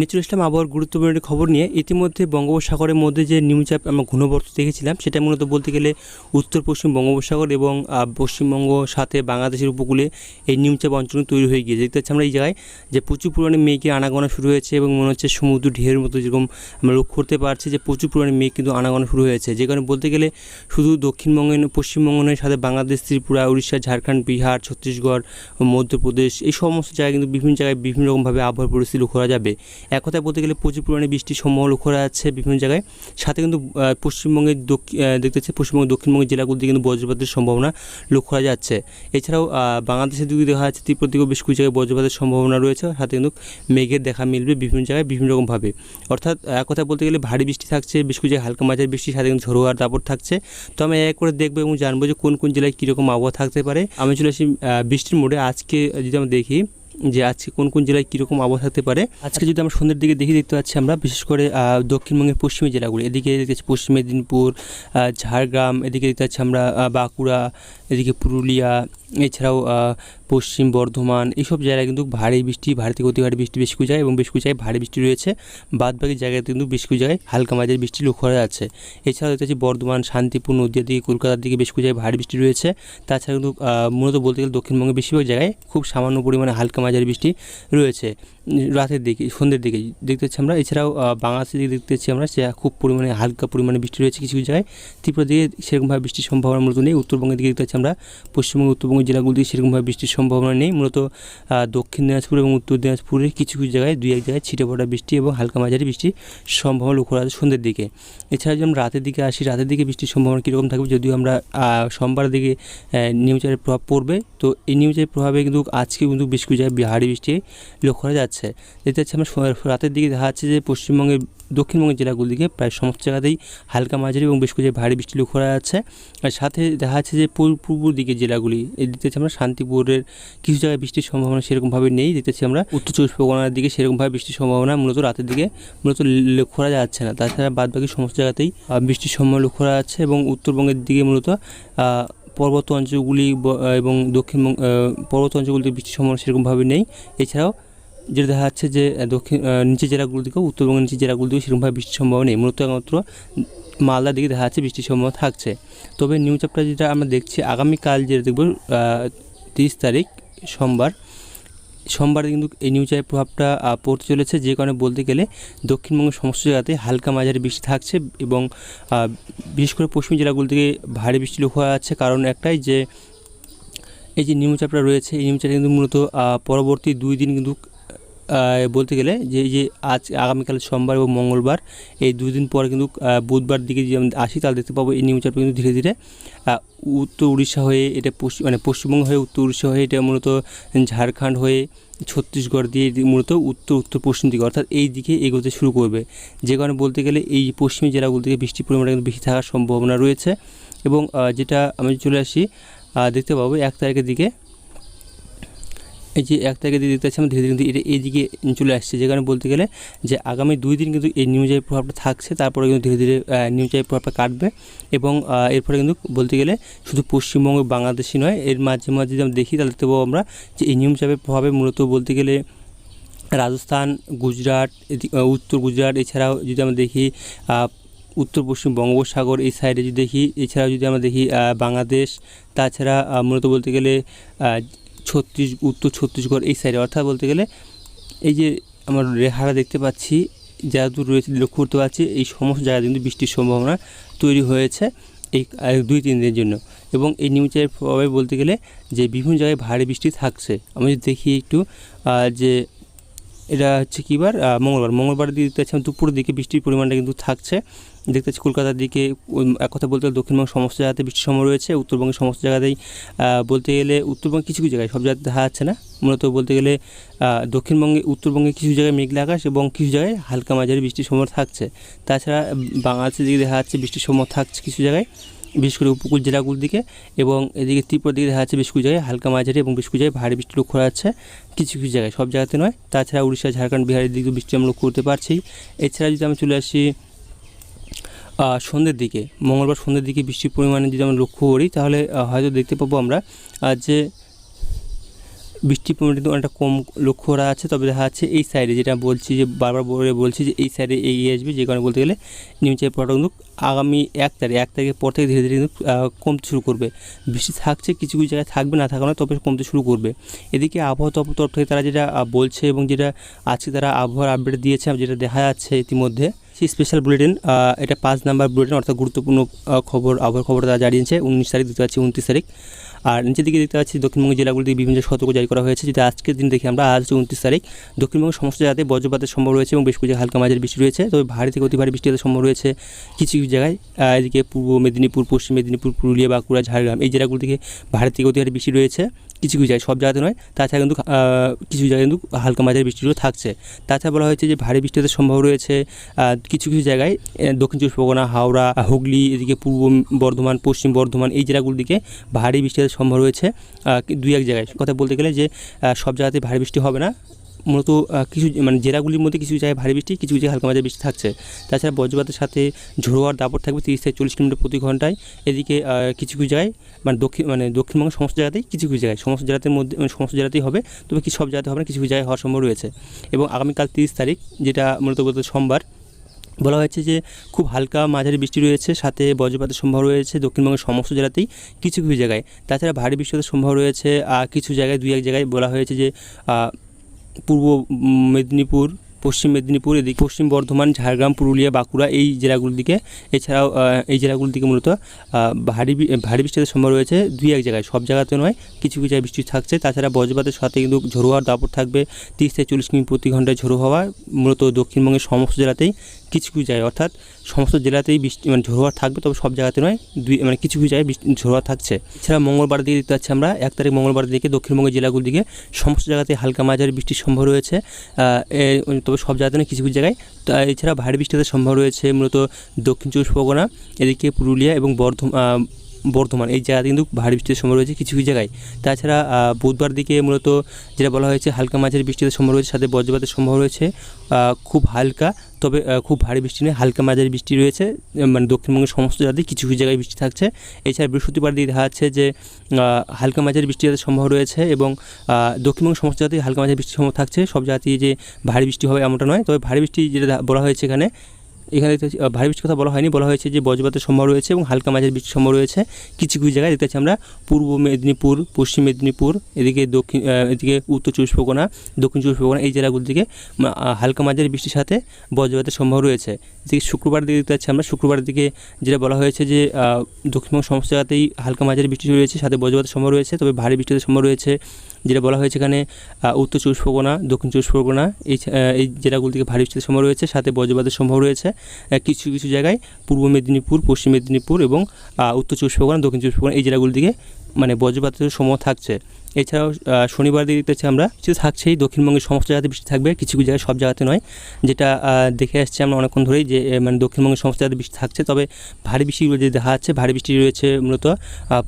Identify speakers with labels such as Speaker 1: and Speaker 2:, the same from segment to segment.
Speaker 1: নিচুল ইসলাম আবহাওয়ার গুরুত্বপূর্ণ একটি খবর নিয়ে ইতিমধ্যে বঙ্গোপসাগরের মধ্যে যে নিম্নচাপ আমরা ঘূর্ণবর্ত দেখেছিলাম, সেটা মূলত বলতে গেলে উত্তর পশ্চিম বঙ্গোপসাগর এবং পশ্চিমবঙ্গ, সাথে বাংলাদেশের উপকূলে এই নিম্নচাপ অঞ্চল তৈরি হয়ে গিয়েছে। দেখতে পাচ্ছি আমরা এই জায়গায় যে প্রচুর পরিমাণে মেঘের আনাগোনা শুরু হয়েছে এবং মনে হচ্ছে সমুদ্র ঢেউয়ের মতো যেরকম আমরা লক্ষ্য করতে পারছি যে প্রচুর পরিমাণে মেঘ কিন্তু আনাগোনা শুরু হয়েছে। যে কারণে বলতে গেলে শুধু দক্ষিণবঙ্গে পশ্চিমবঙ্গ নয়, সাথে বাংলাদেশ, ত্রিপুরা, উড়িষ্যা, ঝাড়খণ্ড, বিহার, ছত্তিশগড়, মধ্যপ্রদেশ, এই সমস্ত জায়গায় কিন্তু বিভিন্ন জায়গায় বিভিন্ন রকমভাবে আবহাওয়ার পরিস্থিতি লক্ষ্য করা যাবে। এক কথায় বলতে গেলে প্রচুর পরিমাণে বৃষ্টির সম্ভাবনা লক্ষ্য করা যাচ্ছে বিভিন্ন জায়গায়। সাথে কিন্তু পশ্চিমবঙ্গের দেখতে পাচ্ছি পশ্চিমবঙ্গের দক্ষিণবঙ্গের জেলাগুলিতে কিন্তু বজ্রপাতের সম্ভাবনা লক্ষ্য করা যাচ্ছে। এছাড়াও বাংলাদেশের দিকে দেখা যাচ্ছে ত্রিপুরা দিকেও বেশ কিছু জায়গায় বজ্রপাতের সম্ভাবনা রয়েছে। সাথে কিন্তু মেঘের দেখা মিলবে বিভিন্ন জায়গায় বিভিন্ন রকমভাবে। অর্থাৎ, এক কথা বলতে গেলে ভারী বৃষ্টি থাকছে, বেশ কিছু জায়গায় হালকা মাঝারি বৃষ্টি, সাথে কিন্তু ঝোড়ো আর দাপট থাকছে। তো আমি এক করে দেখব এবং জানব যে কোন কোন জেলায় কীরকম আবহাওয়া থাকতে পারে। আমি চলে আসি বৃষ্টির মোড়ে। আজকে যদি আমরা দেখি যে আজকে কোন কোন জেলায় কীরকম আবহাওয়া থাকতে পারে। আজকে যদি আমরা সন্ধ্যের দিকে দেখি দেখতে পাচ্ছি আমরা, বিশেষ করে দক্ষিণবঙ্গের পশ্চিমী জেলাগুলি। এদিকে দেখতে পাচ্ছি পশ্চিম মেদিনীপুর ঝাড়গ্রাম, এদিকে দেখতে পাচ্ছি আমরা বাঁকুড়া, এদিকে পুরুলিয়া, এছাড়াও পশ্চিম বর্ধমান এইসব জায়গায় কিন্তু ভারী বৃষ্টি, ভারী থেকে অতি ভারী বৃষ্টি বেশ কিছু জায়গায় এবং বেশ কিছু জায়গায় ভারী বৃষ্টি রয়েছে। বাদ বাকি জায়গাতে কিন্তু বেশ কিছু জায়গায় হালকা মাঝের বৃষ্টি লক্ষ্য করা যাচ্ছে। এছাড়াও দেখতে বর্ধমান, শান্তিপুর, নদীয়া দিকে, কলকাতার দিকে বেশ কিছু জায়গায় ভারী বৃষ্টি রয়েছে। তাছাড়া কিন্তু মূলত বলতে গেলে দক্ষিণবঙ্গের বেশিরভাগ জায়গায় খুব সামান্য পরিমাণে হালকা মাঝারি বৃষ্টি রয়েছে। রাতের দিকে সন্ধ্যের দিকে দেখতে পাচ্ছি আমরা। এছাড়াও বাংলাদেশের দিকে দেখতে পাচ্ছি আমরা সে খুব পরিমাণে হালকা পরিমাণে বৃষ্টি রয়েছে কিছু কিছু জায়গায়। ত্রিপুরা দিকে সেরকমভাবে বৃষ্টির সম্ভাবনা মূলত নেই। উত্তরবঙ্গের দিকে দেখতে পাচ্ছি আমরা পশ্চিমবঙ্গ উত্তরবঙ্গের জেলাগুলো দিকে সেরকমভাবে বৃষ্টির সম্ভাবনা নেই। মূলত দক্ষিণ দিনাজপুর এবং উত্তর দিনাজপুরের কিছু কিছু জায়গায় দুই এক জায়গায় ছিটে পড়া বৃষ্টি এবং হালকা মাঝারি বৃষ্টির সম্ভাবনা লক্ষ্য করা সন্ধ্যের দিকে। এছাড়া যদি আমরা রাতের দিকে আসি রাতের দিকে বৃষ্টির সম্ভাবনা কীরকম থাকবে যদিও আমরা আহ, সোমবারের দিকে নিউচারের প্রভাব পড়বে। তো এই নিউচারের প্রভাবে কিন্তু আজকে কিন্তু বেশ কিছু জায়গায় ভারী বৃষ্টি লক্ষ্য করা যাচ্ছে। দেখতে পাচ্ছি আমরা রাতের দিকে দেখা যাচ্ছে যে পশ্চিমবঙ্গের দক্ষিণবঙ্গের জেলাগুলির দিকে প্রায় সমস্ত জায়গাতেই হালকা মাঝারি এবং বেশ কিছু ভারী বৃষ্টি লক্ষ্য করা যাচ্ছে। আর সাথে দেখা যাচ্ছে যে পূর্ব দিকের জেলাগুলি, এই দেখতে আমরা শান্তিপুরের কিছু জায়গায় বৃষ্টির সম্ভাবনা সেরকমভাবে নেই। দেখতে পাচ্ছি আমরা উত্তর চব্বিশ পরগনার দিকে সেরকমভাবে বৃষ্টির সম্ভাবনা মূলত রাতের দিকে মূলত লক্ষ্য করা যাচ্ছে না। তাছাড়া বাদ বাকি সমস্ত জায়গাতেই বৃষ্টির সম্ভাবনা লক্ষ্য করা যাচ্ছে এবং উত্তরবঙ্গের দিকে মূলত পর্বত অঞ্চলগুলি এবং দক্ষিণবঙ্গ পর্বত অঞ্চলগুলিতে বৃষ্টির সম্ভাবনা সেরকমভাবে নেই। এছাড়াও যেটা দেখা যাচ্ছে যে দক্ষিণ নিচের জেলাগুলো দিকেও, উত্তরবঙ্গের নিচের জেলাগুলো দিকেও সেরকমভাবে বৃষ্টির সম্ভাবনা নেই। মূলত একমাত্র মালদার দিকে দেখা যাচ্ছে বৃষ্টির সম্ভাবনা থাকছে। তবে নিউজ চাপটা যেটা আমরা দেখছি, আগামীকাল যেটা দেখব তিরিশ তারিখ, সোমবার। সোমবার কিন্তু এই নিউজের প্রভাবটা পড়তে চলেছে। যে কারণে বলতে গেলে দক্ষিণবঙ্গের সমস্ত জায়গাতে হালকা মাঝারি বৃষ্টি থাকছে এবং বিশেষ করে পশ্চিম জেলাগুলো থেকে ভারী বৃষ্টি লক্ষ্য করা যাচ্ছে। কারণ একটাই যে, এই যে নিম্নচাপটা রয়েছে, এই নিম্নচাপটা কিন্তু মূলত পরবর্তী দুই দিন কিন্তু বলতে গেলে যে যে আজ আগামীকাল সোমবার এবং মঙ্গলবার এই দুই দিন পর কিন্তু বুধবার দিকে যে আমরা আসি, তাহলে দেখতে পাবো এই নিম্নচাপটা কিন্তু ধীরে ধীরে উত্তর উড়িষ্যা হয়ে এটা পশ্চিম মানে পশ্চিমবঙ্গ হয়ে উত্তর উড়িষ্যা হয়ে এটা মূলত ঝাড়খণ্ড হয়ে ছত্তিশগড় দিয়ে মূলত উত্তর উত্তর পশ্চিম দিকে, অর্থাৎ এই দিকে এগোতে শুরু করবে। যে কারণে বলতে গেলে এই পশ্চিমী জেলাগুলো থেকে বৃষ্টির পরিমাণটা কিন্তু বেশি থাকার সম্ভাবনা রয়েছে এবং যেটা আমি চলে আসি দেখতে পাবো এক তারিখের দিকে এই যে এক তারিখের দিকে দেখতে পাচ্ছি আমরা, ধীরে ধীরে কিন্তু এটা এই দিকে চলে আসছে। যে কারণে বলতে গেলে যে আগামী দুই দিন কিন্তু এই নিউজের প্রভাবটা থাকছে, তারপরে কিন্তু ধীরে ধীরে নিউজের প্রভাবটা কাটবে এবং এরপরে কিন্তু বলতে গেলে শুধু পশ্চিমবঙ্গ বাংলাদেশি নয়, এর মাঝে মাঝে যদি আমরা দেখি তাহলে দেখতে পাবো আমরা যে এই নিউজের প্রভাবে মূলত বলতে গেলে রাজস্থান, গুজরাট উত্তর গুজরাট, এছাড়াও যদি আমরা দেখি উত্তর পশ্চিম বঙ্গোপসাগর এই সাইডে যদি দেখি, এছাড়াও যদি আমরা দেখি বাংলাদেশ, তাছাড়া মূলত বলতে গেলে আহ, ছত্তিশ উত্তর ছত্তিশগড় এই সাইডে অর্থাৎ বলতে গেলে এই যে আমার রেহারা দেখতে পাচ্ছি যা দূর রয়েছে লক্ষ্য করতে পারছি এই সমস্ত জায়গায় কিন্তু বৃষ্টির সম্ভাবনা তৈরি হয়েছে এই দুই তিন দিনের জন্য। এবং এই নিউজের প্রভাবে বলতে গেলে যে বিভিন্ন জায়গায় ভারী বৃষ্টি থাকছে। আমি যদি দেখি একটু যে এটা হচ্ছে কী বার? মঙ্গলবার। মঙ্গলবার দিকে দেখতে পাচ্ছি, দুপুরের দিকে বৃষ্টির পরিমাণটা কিন্তু থাকছে। দেখতে পাচ্ছি কলকাতার দিকে এক কথা বলতে গেলে দক্ষিণবঙ্গের সমস্ত জায়গাতে বৃষ্টির সময় রয়েছে। উত্তরবঙ্গের সমস্ত জায়গাতেই বলতে গেলে উত্তরবঙ্গে কিছু কিছু জায়গায় সব জায়গাতে দেখা যাচ্ছে না। মূলত বলতে গেলে দক্ষিণবঙ্গে, উত্তরবঙ্গে কিছু জায়গায় মেঘলা আকাশ এবং কিছু জায়গায় হালকা মাঝারি বৃষ্টির সময় থাকছে। তাছাড়া বাংলাদেশের দিকে দেখা যাচ্ছে বৃষ্টির সময় থাকছে কিছু জায়গায়। বিশেষ করে উপকূল জেলাগুলোর দিকে এবং এদিকে ত্রিপুরার দিকে দেখা যাচ্ছে বেশ কিছু জায়গায় হালকা মাঝারি এবং বেশ কিছু জায়গায় ভারী বৃষ্টি লক্ষ্য করা যাচ্ছে। কিছু কিছু জায়গায়, সব জায়গাতে নয়। তাছাড়া উড়িষ্যা, ঝাড়খণ্ড, বিহারের দিকে বৃষ্টি আমরা লক্ষ্য করতে পারছি। এছাড়া যদি আমি চলে আসি সন্ধ্যের দিকে, মঙ্গলবার সন্ধ্যের দিকে বৃষ্টির পরিমাণে যদি আমরা লক্ষ্য করি, তাহলে হয়তো দেখতে পাবো আমরা যে বৃষ্টির কিন্তু অনেকটা কম লক্ষ্য করা আছে তবে দেখা যাচ্ছে এই সাইডে যেটা বলছি যে বারবার বলে বলছি যে এই সাইডে এগিয়ে আসবে, যে কারণে বলতে গেলে নিউচাপের প্রভাবটা কিন্তু আগামী এক তারিখ, এক তারিখের পর থেকে ধীরে ধীরে কিন্তু কমতে শুরু করবে। বৃষ্টি থাকছে, কিছু কিছু জায়গায় থাকবে, না থাকা নয় তবে কমতে শুরু করবে। এদিকে আবহাওয়া দপ্তর তরফ থেকে তারা যেটা বলছে এবং যেটা আজকে তারা আবহাওয়ার আপডেট দিয়েছে যেটা দেখা যাচ্ছে ইতিমধ্যে সেই স্পেশাল বুলেটিন এটা পাঁচ নাম্বার বুলেটিন অর্থাৎ গুরুত্বপূর্ণ খবর, আবহাওয়ার খবর তারা জানিয়েছে, উনিশ তারিখ দেখতে পাচ্ছি উনত্রিশ তারিখ। আর নিচের দিকে দেখতে পাচ্ছি দক্ষিণবঙ্গ জেলাগুলিতে বিভিন্ন সতর্ক জারি করা হয়েছে, যেটা আজকের দিন দেখি আমরা আজ উনত্রিশ তারিখ। দক্ষিণবঙ্গের সমস্ত জায়গাতে বজ্রপাতের সম্ভব রয়েছে এবং বেশ কিছু হালকা মাঝারি বৃষ্টি রয়েছে। তবে ভারী থেকে অতি ভারী বৃষ্টি হতে সম্ভব রয়েছে কিছু কিছু জায়গায়। এদিকে পূর্ব মেদিনীপুর, পশ্চিম মেদিনীপুর, পুরুলিয়া, বাঁকুড়া, ঝাড়গ্রাম এই জেলাগুলি থেকে ভারী থেকে অতি ভারী বৃষ্টি রয়েছে কিছু কিছু জায়গায়। সব জায়গাতে নয়, তাছাড়া কিন্তু কিছু জায়গায় কিন্তু হালকা মাঝারি বৃষ্টিও থাকছে। তাছাড়া বলা হয়েছে যে ভারী বৃষ্টি হতে সম্ভব রয়েছে কিছু কিছু জায়গায় দক্ষিণ চব্বিশ পরগনা, হাওড়া, হুগলি, এদিকে পূর্ব বর্ধমান, পশ্চিম বর্ধমান এই জেলাগুলির দিকে ভারী বৃষ্টি সম্ভব রয়েছে দুই এক জায়গায়। কথা বলতে গেলে যে সব জায়গাতে ভারী বৃষ্টি হবে না। মূলত কিছু মানে জেলাগুলির মধ্যে কিছু জায়গায় ভারী বৃষ্টি, কিছু জায়গায় হালকা মাঝারি বৃষ্টি থাকছে। তাছাড়া বজ্রপাতের সাথে ঝোড়ো হওয়ার দাপট থাকবে তিরিশ থেকে চল্লিশ কিলোমিটার প্রতি ঘন্টায়। এদিকে কিছু কিছু জায়গায় মানে দক্ষিণ মানে দক্ষিণবঙ্গের সমস্ত জায়গাতেই কিছু কিছু জায়গায়, সমস্ত জেলাতে মধ্যে মানে সমস্ত জেলাতেই হবে। তবে কি সব জায়গাতে হবে না, কিছু কিছু জায়গায় হওয়ার সম্ভব রয়েছে। এবং আগামীকাল তিরিশ তারিখ, যেটা মূলত সোমবার বলা হয়েছে যে খুব হালকা মাঝারি বৃষ্টি রয়েছে, সাথে বজ্রপাতের সম্ভব রয়েছে দক্ষিণবঙ্গের সমস্ত জেলাতেই কিছু কিছু জায়গায়। তাছাড়া ভারী বৃষ্টির সম্ভব রয়েছে কিছু জায়গায়, দুই এক জায়গায় বলা হয়েছে যে পূর্ব মেদিনীপুর, পশ্চিম মেদিনীপুর, এদিকে পশ্চিম বর্ধমান, ঝাড়গ্রাম, পুরুলিয়া, বাঁকুড়া এই জেলাগুলির দিকে এছাড়াও এই জেলাগুলির দিকে মূলত ভারী ভারী বৃষ্টির সম্ভব রয়েছে দুই এক জায়গায়। সব জায়গাতে নয়, কিছু কিছু জায়গায় বৃষ্টি থাকছে। তাছাড়া বজ্রপাতের সাথে কিন্তু ঝোড়ো হওয়ার দাপট থাকবে। তিরিশ থেকে চল্লিশ কিমি প্রতি ঘন্টায় ঝোড়ো হওয়া মূলত দক্ষিণবঙ্গের সমস্ত জেলাতেই কিছু কিছু জায়গায়, অর্থাৎ সমস্ত জেলাতেই বৃষ্টি মানে ঝোড়ো থাকবে, তবে সব জায়গাতে নয়, দুই মানে কিছু কিছু জায়গায় বৃষ্টি থাকছে। এছাড়া মঙ্গলবার দিকে দেখতে পাচ্ছি আমরা, এক তারিখ মঙ্গলবার দিকে দক্ষিণবঙ্গের জেলাগুলির দিকে সমস্ত জায়গাতে হালকা মাঝারি বৃষ্টির সম্ভব রয়েছে। তবে সব জায়গাতে নয়, কিছু কিছু জায়গায়। এছাড়া ভারী বৃষ্টিতে সম্ভব রয়েছে মূলত দক্ষিণ চব্বিশ পরগনা, এদিকে পুরুলিয়া এবং বর্ধমান বর্ধমান। এই জায়গাতে কিন্তু ভারী বৃষ্টির সম্ভব রয়েছে কিছু কিছু জায়গায়। তাছাড়া বুধবার দিকে মূলত যেটা বলা হয়েছে, হালকা মাঝারি বৃষ্টিতে সম্ভব রয়েছে, সাথে বজ্রপাতের সম্ভব রয়েছে খুব হালকা, তবে খুব ভারী বৃষ্টি নেই হালকা মাঝারি বৃষ্টি রয়েছে মানে দক্ষিণবঙ্গের সমস্ত জায়গাতেই কিছু কিছু জায়গায় বৃষ্টি থাকছে। এছাড়া বৃহস্পতিবার দিকে দেখা যাচ্ছে যে হালকা মাঝারি বৃষ্টি যাতে সম্ভব রয়েছে এবং দক্ষিণবঙ্গের সমস্ত জায়গাতেই হালকা মাঝারি বৃষ্টির সম্ভব থাকছে। সব জায়গাতেই যে ভারী বৃষ্টি হবে এমনটা নয়, তবে ভারী বৃষ্টি যেটা বলা হয়েছে এখানে এখানে দেখতে পাচ্ছি, ভারী বৃষ্টির কথা বলা হয়নি বলা হয়েছে যে বজ্রপাতের সম্ভব রয়েছে এবং হালকা মাঝারি বৃষ্টির সম্ভব রয়েছে। কিছু কিছু জায়গায় দেখতে পাচ্ছি আমরা পূর্ব মেদিনীপুর পশ্চিম মেদিনীপুর এদিকে দক্ষিণ এদিকে উত্তর চব্বিশ পরগনা দক্ষিণ চব্বিশ পরগনা এই জেলাগুলির দিকে হালকা মাঝারি বৃষ্টির সাথে বজ্রপাতের সম্ভব রয়েছে। এদিকে শুক্রবার দিকে দেখতে পাচ্ছি আমরা শুক্রবার দিকে যেটা বলা হয়েছে যে দক্ষিণবঙ্গ সমস্ত জায়গাতেই হালকা মাঝের বৃষ্টি রয়েছে সাথে বজ্রপাতের সম্ভব রয়েছে তবে ভারী বৃষ্টির সম্ভব রয়েছে। যেটা বলা হয়েছে এখানে উত্তর চব্বিশ পরগনা দক্ষিণ চব্বিশ পরগনা এই এই জেলাগুলি থেকে ভারী বৃষ্টির সম্ভব রয়েছে সাথে বজ্রপাতের সম্ভব রয়েছে। কিছু কিছু জায়গায় পূর্ব মেদিনীপুর, পশ্চিম মেদিনীপুর এবং উত্তর চব্বিশ পরগনা, দক্ষিণ চব্বিশ পরগনা এই জেলাগুলি দিকে মানে বজ্রপাতের সময় থাকছে, এছাড়াও শনিবার দিকে দেখতে পাচ্ছি আমরা কিছু থাকছেই। দক্ষিণবঙ্গের সমস্ত জায়গাতে বৃষ্টি থাকবে, কিছু কিছু জায়গায় সব জায়গাতে নয়। যেটা দেখে আসছি আমরা অনেকক্ষণ ধরেই যে মানে দক্ষিণবঙ্গের সমস্ত জায়গাতে বৃষ্টি থাকছে। তবে ভারী বৃষ্টিগুলো যে দেখা যাচ্ছে, ভারী বৃষ্টি রয়েছে মূলত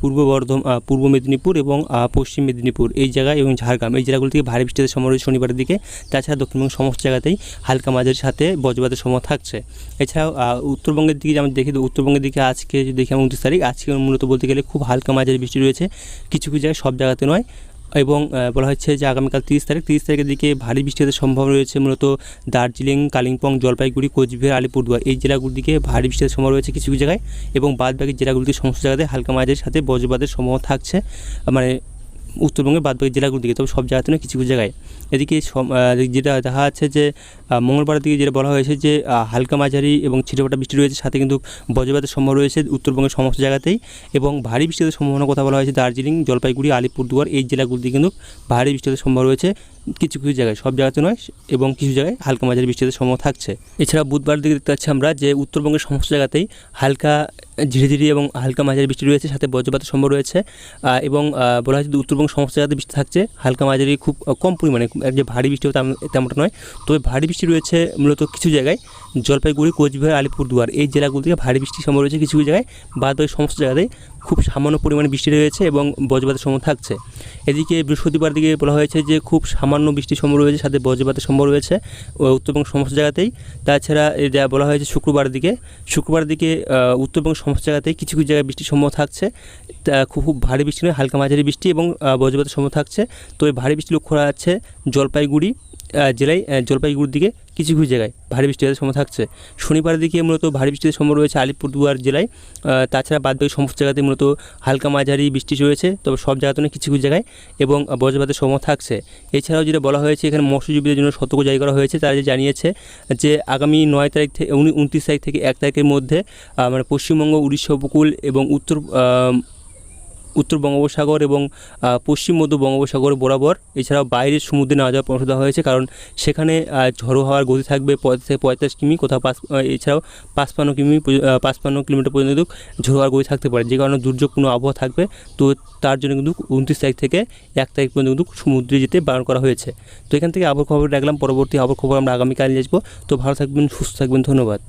Speaker 1: পূর্ব বর্ধমান পূর্ব মেদিনীপুর এবং পশ্চিম মেদিনীপুর এই জায়গায় এবং ঝাড়গ্রাম। এই জেলাগুলো থেকে ভারী বৃষ্টিতে সম্ভব রয়েছে শনিবারের দিকে। তাছাড়া দক্ষিণবঙ্গের সমস্ত জায়গাতেই হালকা মাঝের সাথে বজ্রপাতের সময় থাকছে। এছাড়াও উত্তরবঙ্গের দিকে যেমন দেখি, উত্তরবঙ্গের দিকে আজকে দেখি আমরা উনত্রিশ তারিখ, আজকে মূলত বলতে গেলে খুব হালকা মাঝের বৃষ্টি রয়েছে কিছু কিছু জায়গায় সব জায়গাতে নয়। এবং বলা হচ্ছে যে আগামীকাল তিরিশ তারিখ, তিরিশ তারিখের দিকে ভারী বৃষ্টি হতে সম্ভব রয়েছে। মূলত দার্জিলিং, কালিম্পং, জলপাইগুড়ি, কোচবিহার, আলিপুরদুয়ার এই জেলাগুলির দিকে ভারী বৃষ্টি হতে সম্ভব রয়েছে কিছু কিছু জায়গায়। এবং বাদ বাকি জেলাগুলিতে সমস্ত জায়গাতে হালকা মাঝের সাথে বজ্রপাতের সম্ভাবনা থাকছে। মানে উত্তরবঙ্গের বাদ জেলাগুলোর দিকে, তবে সব জায়গাতে না কিছু কিছু জায়গায়। এদিকে যেটা দেখা যাচ্ছে যে মঙ্গলবারের দিকে যেটা বলা হয়েছে যে হালকা মাঝারি এবং ছিটেফাটা বৃষ্টি রয়েছে, সাথে কিন্তু বজ্রপাতের সম্ভব রয়েছে উত্তরবঙ্গের সমস্ত জায়গাতেই এবং ভারী বৃষ্টিতে সম্ভাবনার কথা বলা হয়েছে দার্জিলিং, জলপাইগুড়ি, আলিপুরদুয়ার, এই জেলাগুলিতে কিন্তু ভারী বৃষ্টির সম্ভব রয়েছে। কিছু কিছু জায়গায়, সব জায়গাতে নয় এবং কিছু জায়গায় হালকা মাঝারি বৃষ্টিতে সম্ভব থাকছে। এছাড়া বুধবার দিকে দেখতে পাচ্ছি আমরা যে উত্তরবঙ্গের সমস্ত জায়গাতেই হালকা ঝিরিঝিরি এবং হালকা মাঝারি বৃষ্টি রয়েছে, সাথে বজ্রপাতের সম্ভব রয়েছে। এবং বলা হয়েছে যে উত্তরবঙ্গ সমস্ত জায়গাতে বৃষ্টি থাকছে, হালকা মাঝারি খুব কম পরিমাণে যে ভারী বৃষ্টি তেমনটা নয়। তবে ভারী বৃষ্টি রয়েছে মূলত কিছু জায়গায়, জলপাইগুড়ি, কোচবিহার, আলিপুরদুয়ার। এই জেলাগুলো থেকে ভারী বৃষ্টির সম্ভব রয়েছে কিছু কিছু জায়গায়, বাদ সমস্ত জায়গাতেই খুব সামান্য পরিমাণে বৃষ্টি রয়েছে এবং বজ্রপাতের সম্ভাবনা থাকছে। এদিকে বৃহস্পতিবার দিকে বলা হয়েছে যে খুব সামান্য বৃষ্টির সম্ভব রয়েছে, সাথে বজ্রপাতের সম্ভব রয়েছে উত্তরবঙ্গ সমস্ত জায়গাতেই। তাছাড়া যা বলা হয়েছে শুক্রবার দিকে শুক্রবার দিকে উত্তরবঙ্গ সমস্ত জায়গাতেই কিছু কিছু জায়গায় বৃষ্টির সম্ভব থাকছে। খুব খুব ভারী বৃষ্টি নয়, হালকা মাঝারি বৃষ্টি এবং বজ্রপাতের সম্ভব থাকছে। তো এই ভারী বৃষ্টি লক্ষ্য করা যাচ্ছে জলপাইগুড়ি জেলায় জলপাইগুড়ির দিকে কিছু কিছু জায়গায় ভারী বৃষ্টিপাতের সম্ভব থাকছে। শনিবারের দিকে মূলত ভারী বৃষ্টির সম্ভব রয়েছে আলিপুরদুয়ার জেলায় তাছাড়া বাদবাকি সমস্ত জায়গাতে মূলত হালকা মাঝারি বৃষ্টি রয়েছে, তবে সব জায়গাতে কিছু কিছু জায়গায় এবং বজ্রপাতের সম্ভব থাকছে। এছাড়াও যেটা বলা হয়েছে, এখানে মৎস্যজীবীদের জন্য সতর্ক জারি করা হয়েছে, তারা যে জানিয়েছে যে আগামী নয় তারিখ থেকে উনত্রিশ তারিখ থেকে এক তারিখের মধ্যে মানে পশ্চিমবঙ্গ, উড়িষ্যা উপকূল এবং উত্তর উত্তর বঙ্গোপসাগর এবং পশ্চিম মধ্য বঙ্গোপসাগর বরাবর। এছাড়াও বাইরের সমুদ্রে না যাওয়ার পরামর্শ দেওয়া হয়েছে কারণ সেখানে ঝড়ো হওয়ার গতি থাকবে পঁয়তাল্লিশ কিমি, কোথাও পাঁচ এছাড়াও পাঁচপান্ন কিমি পাঁচপান্ন কিলোমিটার পর্যন্ত ঝড়ো হওয়ার গতি থাকতে পারে। যে কারণে দুর্যোগপূর্ণ আবহাওয়া থাকবে। তো তার জন্য কিন্তু উনত্রিশ তারিখ থেকে এক তারিখ পর্যন্ত কিন্তু সমুদ্রে যেতে বারণ করা হয়েছে। তো এখান থেকে আবহাওয়া খবর রাখলাম। পরবর্তী আবহাওয়া খবর আমরা আগামীকাল আসব। তো ভালো থাকবেন, সুস্থ থাকবেন। ধন্যবাদ।